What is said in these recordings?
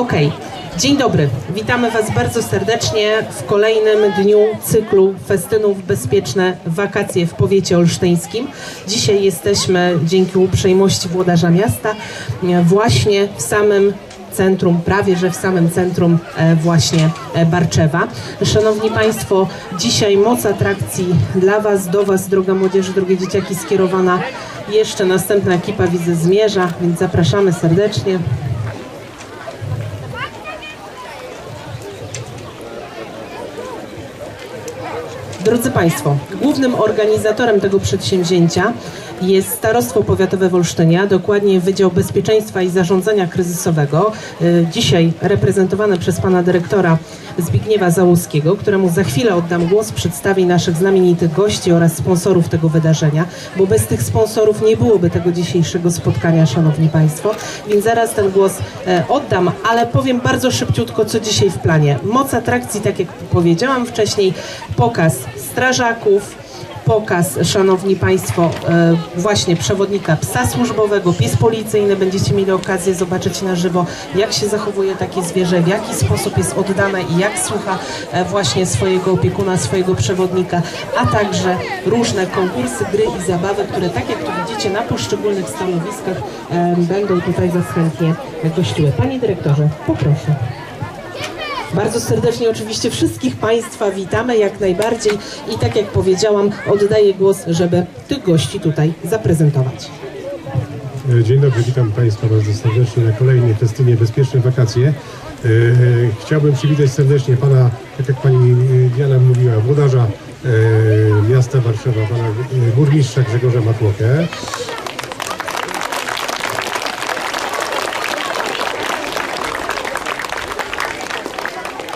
Okej. Dzień dobry. Witamy Was bardzo serdecznie w kolejnym dniu cyklu festynów Bezpieczne Wakacje w powiecie olsztyńskim. Dzisiaj jesteśmy dzięki uprzejmości włodarza miasta e, właśnie w samym centrum, prawie że w samym centrum e, właśnie e, Barczewa. Szanowni Państwo, dzisiaj moc atrakcji dla Was, do Was, droga młodzieży, drogie dzieciaki, skierowana jeszcze następna ekipa widzę zmierza, więc zapraszamy serdecznie. Drodzy Państwo, głównym organizatorem tego przedsięwzięcia jest Starostwo Powiatowe w dokładnie Wydział Bezpieczeństwa i Zarządzania Kryzysowego, y, dzisiaj reprezentowane przez pana dyrektora Zbigniewa Załuskiego, któremu za chwilę oddam głos, przedstawi naszych znamienitych gości oraz sponsorów tego wydarzenia, bo bez tych sponsorów nie byłoby tego dzisiejszego spotkania, Szanowni Państwo, więc zaraz ten głos e, oddam, ale powiem bardzo szybciutko, co dzisiaj w planie. Moc atrakcji, tak jak powiedziałam wcześniej, pokaz strażaków, pokaz, szanowni państwo, e, właśnie przewodnika psa służbowego, pies policyjny. Będziecie mieli okazję zobaczyć na żywo, jak się zachowuje takie zwierzę, w jaki sposób jest oddane i jak słucha e, właśnie swojego opiekuna, swojego przewodnika, a także różne konkursy, gry i zabawy, które tak jak tu widzicie na poszczególnych stanowiskach e, będą tutaj Was chętnie gościły. Panie dyrektorze, poproszę. Bardzo serdecznie oczywiście wszystkich Państwa witamy jak najbardziej i tak jak powiedziałam, oddaję głos, żeby tych gości tutaj zaprezentować. Dzień dobry, witam Państwa bardzo serdecznie na kolejnej festynie Bezpieczne Wakacje. E, Chciałbym przywitać serdecznie Pana, tak jak Pani e, Diana mówiła, włodarza e, miasta Warszawa, Pana e, burmistrza Grzegorza Matłokę.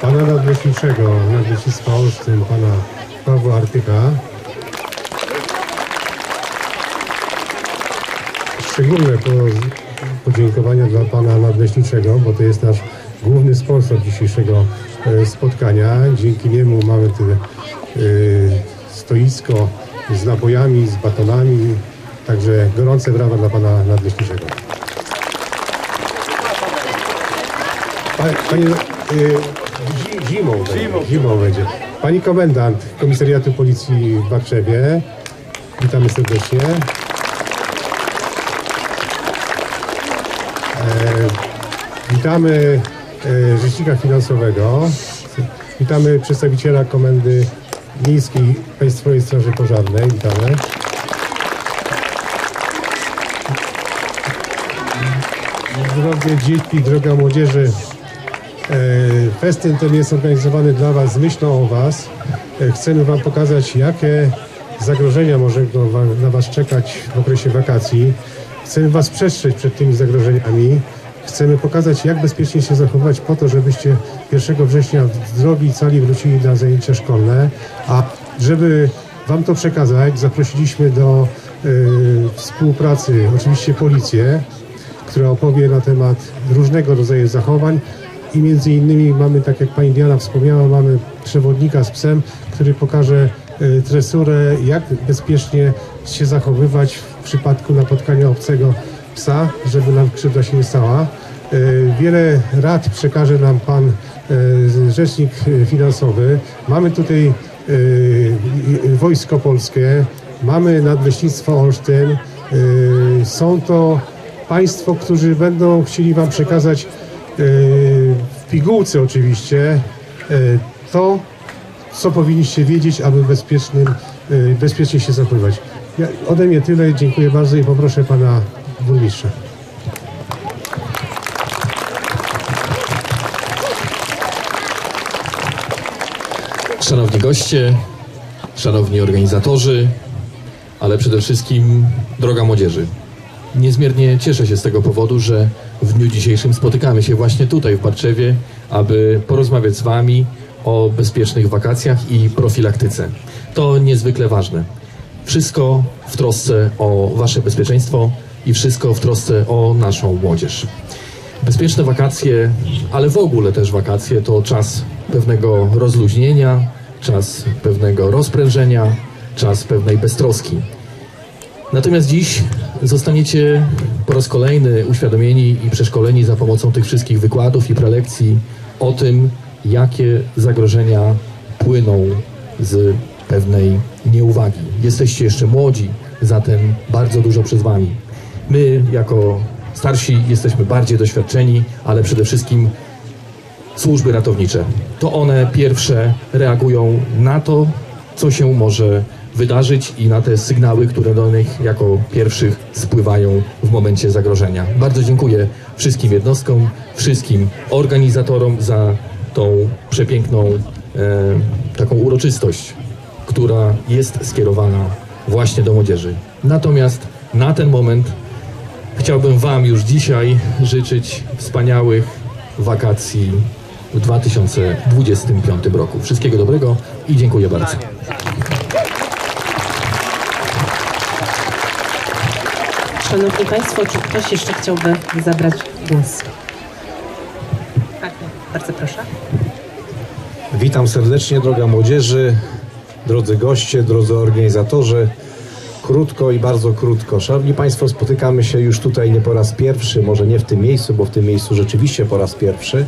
Pana nadleśniczego Nadleśnictwa Olsztyn, Pana Pawła Artyka. Szczególne po, podziękowania dla pana nadleśniczego, bo to jest nasz główny sponsor dzisiejszego e, spotkania. Dzięki niemu mamy te e, stoisko z nabojami, z batonami. Także gorące brawa dla pana nadleśniczego. Pa- Panie, e, zi- zimą, będzie, zimą będzie. Pani komendant Komisariatu Policji w Warszawie. Witamy serdecznie. Witamy e, Rzecznika Finansowego. Witamy przedstawiciela Komendy Miejskiej Państwowej Straży Pożarnej. Witamy. Drogie dzieci, droga młodzieży, e, festyn ten jest organizowany dla Was z myślą o Was. E, Chcemy Wam pokazać, jakie zagrożenia może na Was czekać w okresie wakacji. Chcemy Was przestrzec przed tymi zagrożeniami. Chcemy pokazać, jak bezpiecznie się zachować po to, żebyście 1 września zdrowi i cali wrócili na zajęcia szkolne. A żeby Wam to przekazać, zaprosiliśmy do y, współpracy oczywiście policję, która opowie na temat różnego rodzaju zachowań i między innymi mamy, tak jak pani Diana wspomniała, mamy przewodnika z psem, który pokaże y, tresurę, jak bezpiecznie się zachowywać w przypadku napotkania obcego psa, żeby nam krzywda się nie stała. Y, Wiele rad przekaże nam pan y, rzecznik finansowy. Mamy tutaj Wojsko Polskie, mamy Nadleśnictwo Olsztyn. Są to Państwo, którzy będą chcieli Wam przekazać w pigułce oczywiście y, to, co powinniście wiedzieć, aby bezpiecznym, y, bezpiecznie się zachowywać. Ja, ode mnie tyle, dziękuję bardzo i poproszę Pana Burmistrza. Szanowni goście, szanowni organizatorzy, ale przede wszystkim droga młodzieży. Niezmiernie cieszę się z tego powodu, że w dniu dzisiejszym spotykamy się właśnie tutaj w Barczewie, aby porozmawiać z Wami o bezpiecznych wakacjach i profilaktyce. To niezwykle ważne. Wszystko w trosce o Wasze bezpieczeństwo i wszystko w trosce o naszą młodzież. Bezpieczne wakacje, ale w ogóle też wakacje to czas pewnego rozluźnienia, czas pewnego rozprężenia, czas pewnej beztroski. Natomiast dziś zostaniecie po raz kolejny uświadomieni i przeszkoleni za pomocą tych wszystkich wykładów i prelekcji o tym, jakie zagrożenia płyną z pewnej nieuwagi. Jesteście jeszcze młodzi, zatem bardzo dużo przed Wami. My, jako starsi, jesteśmy bardziej doświadczeni, ale przede wszystkim służby ratownicze. To one pierwsze reagują na to, co się może wydarzyć i na te sygnały, które do nich jako pierwszych spływają w momencie zagrożenia. Bardzo dziękuję wszystkim jednostkom, wszystkim organizatorom za tą przepiękną e, taką uroczystość, która jest skierowana właśnie do młodzieży. Natomiast na ten moment Chciałbym Wam już dzisiaj życzyć wspaniałych wakacji w 2025 roku. Wszystkiego dobrego i dziękuję bardzo. Szanowni Państwo, czy ktoś jeszcze chciałby zabrać głos? Tak, bardzo proszę. Witam serdecznie, droga młodzieży, drodzy goście, drodzy organizatorzy. Krótko i bardzo krótko. Szanowni Państwo, spotykamy się już tutaj nie po raz pierwszy, może nie w tym miejscu, bo w tym miejscu rzeczywiście po raz pierwszy,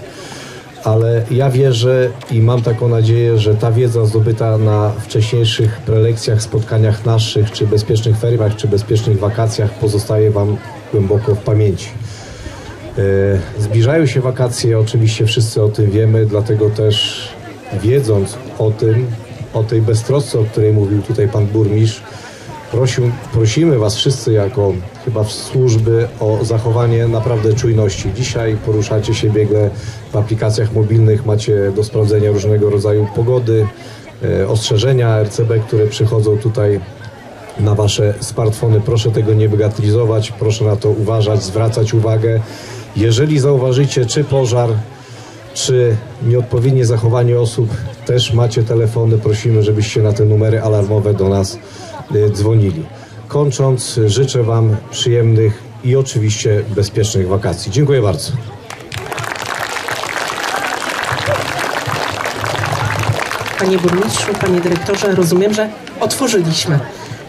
ale ja wierzę i mam taką nadzieję, że ta wiedza zdobyta na wcześniejszych prelekcjach, spotkaniach naszych, czy bezpiecznych feriach, czy bezpiecznych wakacjach pozostaje Wam głęboko w pamięci. E, Zbliżają się wakacje, oczywiście wszyscy o tym wiemy, dlatego też wiedząc o tym, o tej beztrosce, o której mówił tutaj pan burmistrz, prosił, prosimy was wszyscy jako chyba służby o zachowanie naprawdę czujności. Dzisiaj poruszacie się biegle w aplikacjach mobilnych, macie do sprawdzenia różnego rodzaju pogody, e, ostrzeżenia RCB, które przychodzą tutaj na wasze smartfony. Proszę tego nie bagatelizować, proszę na to uważać, zwracać uwagę. Jeżeli zauważycie czy pożar, czy nieodpowiednie zachowanie osób, też macie telefony, prosimy, żebyście na te numery alarmowe do nas dzwonili. Kończąc, życzę Wam przyjemnych i oczywiście bezpiecznych wakacji. Dziękuję bardzo. Panie burmistrzu, panie dyrektorze, rozumiem, że otworzyliśmy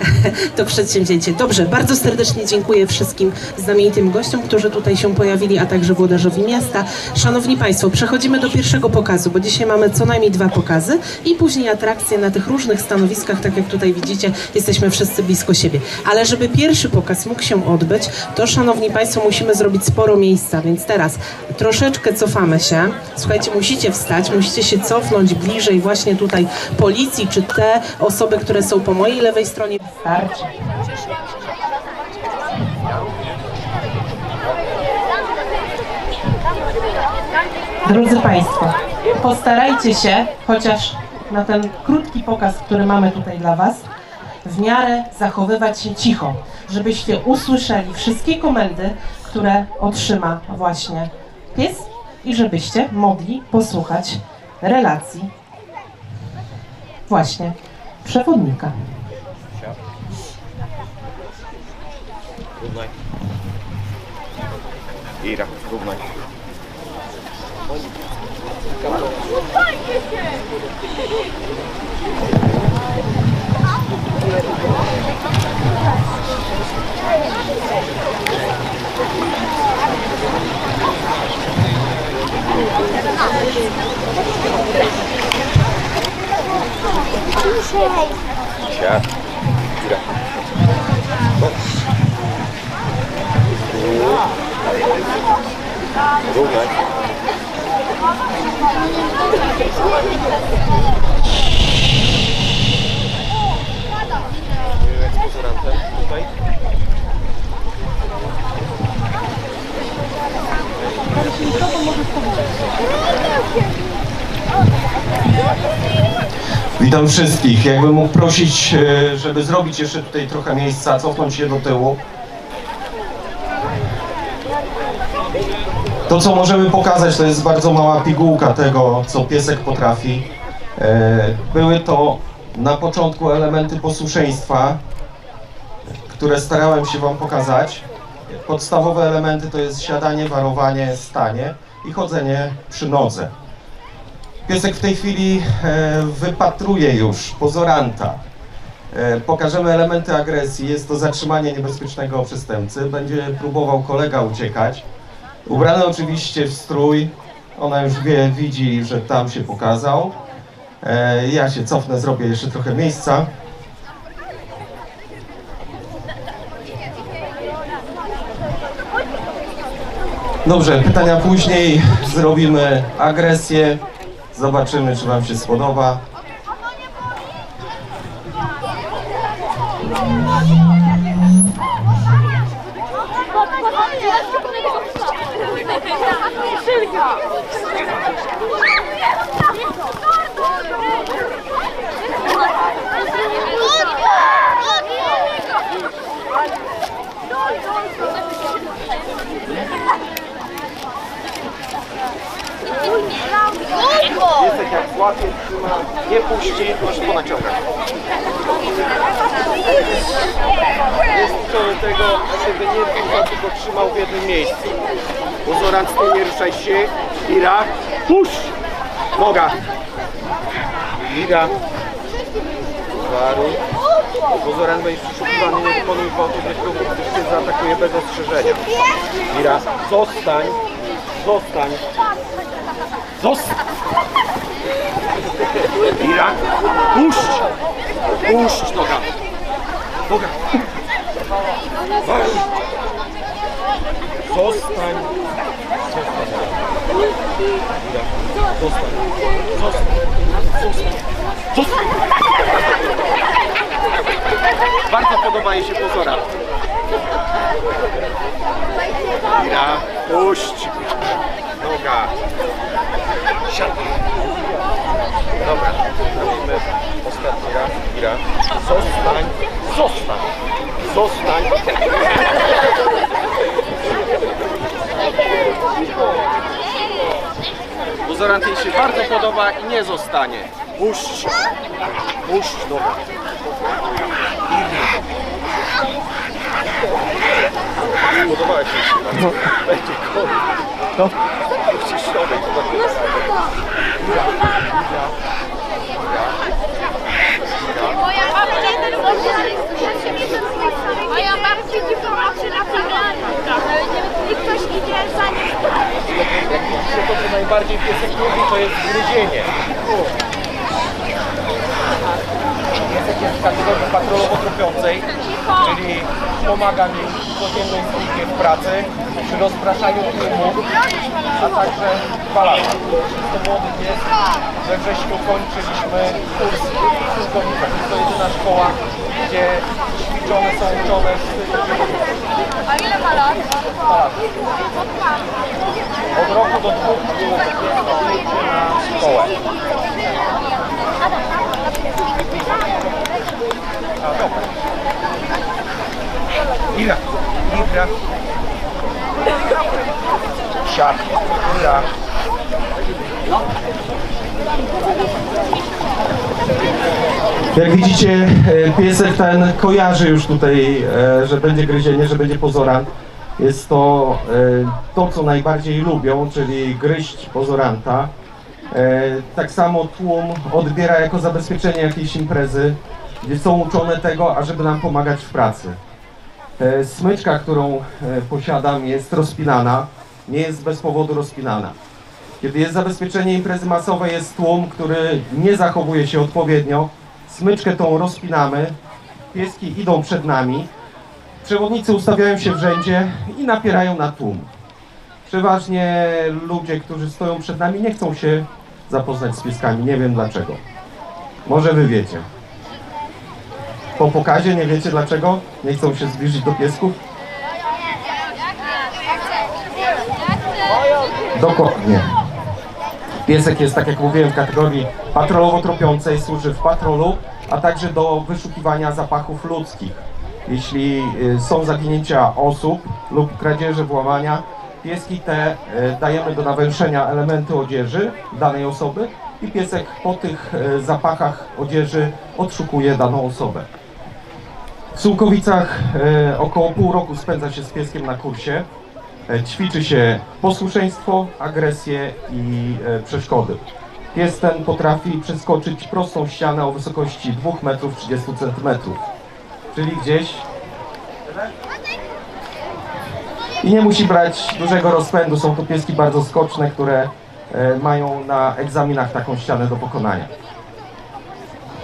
to przedsięwzięcie. Dobrze, bardzo serdecznie dziękuję wszystkim znamienitym gościom, którzy tutaj się pojawili, a także włodarzowi miasta. Szanowni Państwo, przechodzimy do pierwszego pokazu, bo dzisiaj mamy co najmniej dwa pokazy i później atrakcje na tych różnych stanowiskach, tak jak tutaj widzicie, jesteśmy wszyscy blisko siebie. Ale żeby pierwszy pokaz mógł się odbyć, to Szanowni Państwo, musimy zrobić sporo miejsca, więc teraz troszeczkę cofamy się. Słuchajcie, musicie wstać, musicie się cofnąć bliżej właśnie tutaj policji, czy te osoby, które są po mojej lewej stronie. Starczy. Drodzy Państwo, postarajcie się, chociaż na ten krótki pokaz, który mamy tutaj dla Was, w miarę zachowywać się cicho, żebyście usłyszeli wszystkie komendy, które otrzyma właśnie pies i żebyście mogli posłuchać relacji właśnie przewodnika. Ira, równaj. Siad. Ira. Witam wszystkich. Jakbym mógł prosić, e, żeby zrobić jeszcze tutaj trochę miejsca, cofnąć się do tyłu. To, co możemy pokazać, to jest bardzo mała pigułka tego, co piesek potrafi. E, Były to na początku elementy posłuszeństwa, które starałem się Wam pokazać. Podstawowe elementy to jest siadanie, warowanie, stanie i chodzenie przy nodze. Piesek w tej chwili e, wypatruje już pozoranta. E, Pokażemy elementy agresji. Jest to zatrzymanie niebezpiecznego przestępcy. Będzie próbował kolega uciekać. Ubrany oczywiście w strój. Ona już wie, widzi, że tam się pokazał. E, Ja się cofnę, zrobię jeszcze trochę miejsca. Dobrze, pytania później. Zrobimy agresję. Zobaczymy, czy Wam się spodoba. Piesek jak złapie, trzyma, nie puści, proszę ponaciągać. Jest uczony tego, żeby nie puszczał, tylko trzymał w jednym miejscu. Uzorant, stój, nie ruszaj się. Ira, puść! Noga. Ira. Waruj. Uzorant będzie przeszukiwany, nie wykonuj gwałtownych ruchów, gdyż cię zaatakuje bez ostrzeżenia. Ira, zostań. Zostań. Zostań. Ira, puść! Puść noga! Noga! Waruj! Zostań! Zostań! Zostań! Zostań! Zostań! Bardzo podoba jej się pozora. Ira, puść! Noga! Siadaj! Dobra, robimy ostatni raz. Ira. Zostań, zostań, zostań. Uzorant jej się bardzo podoba i nie zostanie. Puść, puść, dobra. Ira. Podobała się się bardzo. Będzie koniec. No. Puść środek, zobaczymy. Moja babcia Moja babcia ci pomoże na. I ktoś idzie za nim. to, co najbardziej piesek lubi, to jest gryzienie. Jest w kategorii patrolowo-tropiącej, czyli pomaga mi w codziennej służbie w pracy, przy rozpraszaniu tłumu, a także dwa lata. Jest to młody pies. We wrześniu kończyliśmy kurs służbownika. Jest to jedyna szkoła, gdzie ćwiczone są uczone z A ile ma lat? Od roku do dwóch było na szkołę. A dobra. Ira, Ira. Ira. Jak widzicie, e, piesek ten kojarzy już tutaj, e, że będzie gryzienie, że będzie pozorant. Jest to e, to, co najbardziej lubią, czyli gryźć pozoranta. Tak samo tłum odbiera jako zabezpieczenie jakiejś imprezy, gdzie są uczone tego, ażeby nam pomagać w pracy. E, Smyczka, którą e, posiadam, jest rozpinana, nie jest bez powodu rozpinana. Kiedy jest zabezpieczenie imprezy masowej, jest tłum, który nie zachowuje się odpowiednio. Smyczkę tą rozpinamy, pieski idą przed nami, przewodnicy ustawiają się w rzędzie i napierają na tłum. Przeważnie ludzie, którzy stoją przed nami, nie chcą się zapoznać z pieskami. Nie wiem dlaczego. Może wy wiecie. Po pokazie nie wiecie dlaczego? Nie chcą się zbliżyć do piesków? Dokładnie. Piesek jest, tak jak mówiłem, w kategorii patrolowo-tropiącej, służy w patrolu, a także do wyszukiwania zapachów ludzkich. Jeśli y, są zaginięcia osób lub kradzieże, włamania, pieski te y, dajemy do nawęszenia elementy odzieży danej osoby i piesek po tych y, zapachach odzieży odszukuje daną osobę. W Sułkowicach e, około pół roku spędza się z pieskiem na kursie. E, ćwiczy się posłuszeństwo, agresję i e, przeszkody. Pies ten potrafi przeskoczyć prostą ścianę o wysokości 2 metrów 30 cm, czyli gdzieś i nie musi brać dużego rozpędu. Są to pieski bardzo skoczne, które mają na egzaminach taką ścianę do pokonania.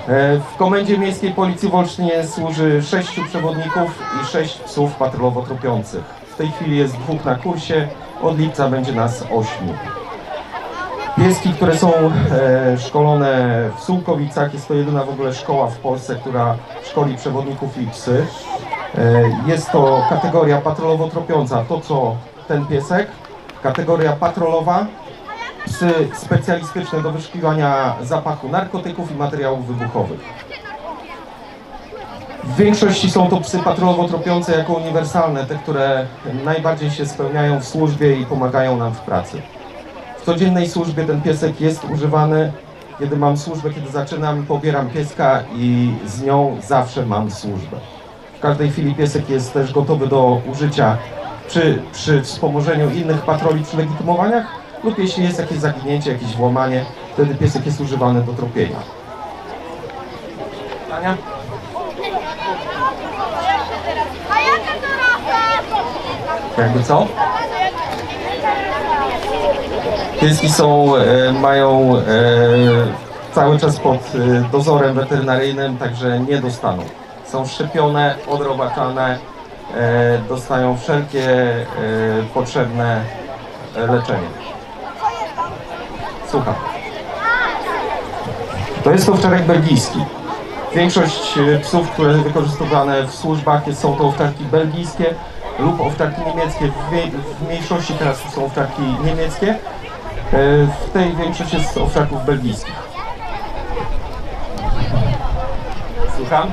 E, W Komendzie Miejskiej Policji w Olsztynie służy sześciu przewodników i sześć psów patrolowo-tropiących. W tej chwili jest dwóch na kursie, od lipca będzie nas ośmiu. Pieski, które są e, szkolone w Sułkowicach, jest to jedyna w ogóle szkoła w Polsce, która szkoli przewodników i psy. E, Jest to kategoria patrolowo-tropiąca, to co ten piesek, kategoria patrolowa, psy specjalistyczne do wyszukiwania zapachu narkotyków i materiałów wybuchowych. W większości są to psy patrolowo-tropiące jako uniwersalne, te, które najbardziej się spełniają w służbie i pomagają nam w pracy. W codziennej służbie ten piesek jest używany. Kiedy mam służbę, kiedy zaczynam, pobieram pieska i z nią zawsze mam służbę. W każdej chwili piesek jest też gotowy do użycia czy przy wspomożeniu innych patroli przy legitymowaniach lub jeśli jest jakieś zaginięcie, jakieś włamanie, wtedy piesek jest używany do tropienia. Ania? A jaka to rasa? Jakby co? Pieski są, e, mają e, cały czas pod e, dozorem weterynaryjnym, także nie dostaną. Są szczepione, odrobaczane, e, dostają wszelkie e, potrzebne e, leczenie. Słucham. To jest to owczarek belgijski. Większość e, psów, które wykorzystywane w służbach są to owczarki belgijskie lub owczarki niemieckie. W, mniejszości teraz są owczarki niemieckie. E, W tej większość jest owczarków belgijskich. Słucham?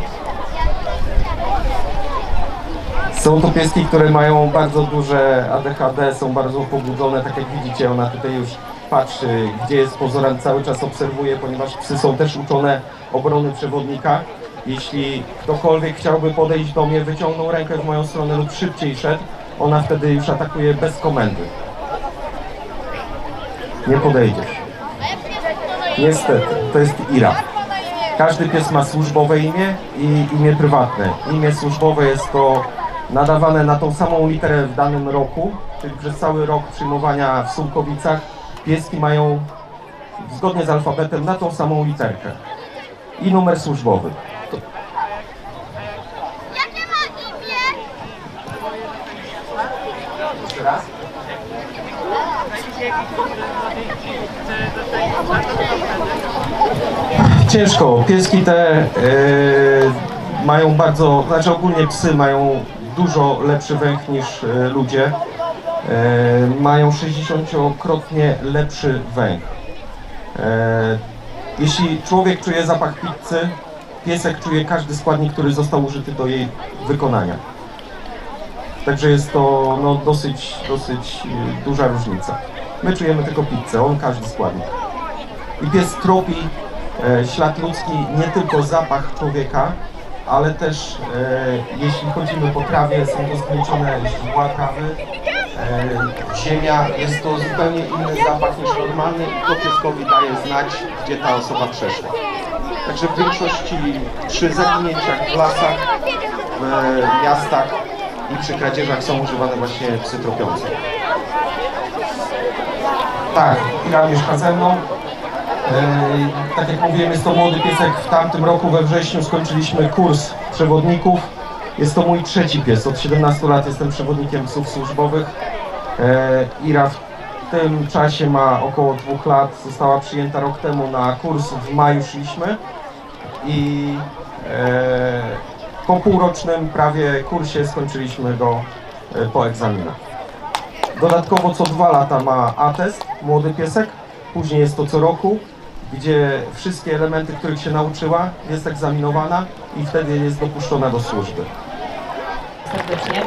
Są to pieski, które mają bardzo duże ADHD, są bardzo pobudzone, tak jak widzicie, ona tutaj już patrzy, gdzie jest pozorem, cały czas obserwuje, ponieważ psy są też uczone obrony przewodnika. Jeśli ktokolwiek chciałby podejść do mnie, wyciągnął rękę w moją stronę lub szybciej szedł, ona wtedy już atakuje bez komendy. Nie podejdziesz. Niestety, to jest Ira. Każdy pies ma służbowe imię i imię prywatne. Imię służbowe jest to nadawane na tą samą literę w danym roku, czyli przez cały rok przyjmowania w Sułkowicach pieski mają zgodnie z alfabetem na tą samą literkę i numer służbowy. To- Jakie ma imię? Jeszcze raz? Ciężko. Pieski te e, mają bardzo, znaczy ogólnie psy mają dużo lepszy węch niż e, ludzie. E, mają 60-krotnie lepszy węch. E, jeśli człowiek czuje zapach pizzy, piesek czuje każdy składnik, który został użyty do jej wykonania. Także jest to no, dosyć, dosyć e, duża różnica. My czujemy tylko pizzę, on każdy składnik. I pies tropi e, ślad ludzki, nie tylko zapach człowieka, ale też e, jeśli chodzimy po trawie, są to zgniecione źdźbła trawy, ziemia, jest to zupełnie inny zapach niż normalny i to pieskowi daje znać, gdzie ta osoba przeszła. Także w większości przy zaginięciach w lasach, w e, miastach i przy kradzieżach są używane właśnie psy tropiące. Tak, Ira mieszka ze mną. E, Tak jak mówiłem, jest to młody piesek. W tamtym roku we wrześniu skończyliśmy kurs przewodników. Jest to mój trzeci pies. Od 17 lat jestem przewodnikiem psów służbowych. E, Ira w tym czasie ma około dwóch lat. Została przyjęta rok temu na kurs. W maju szliśmy. I e, po półrocznym prawie kursie skończyliśmy go e, po egzaminach. Dodatkowo co dwa lata ma atest, młody piesek. Później jest to co roku, gdzie wszystkie elementy, których się nauczyła, jest egzaminowana i wtedy jest dopuszczona do służby. Serdecznie.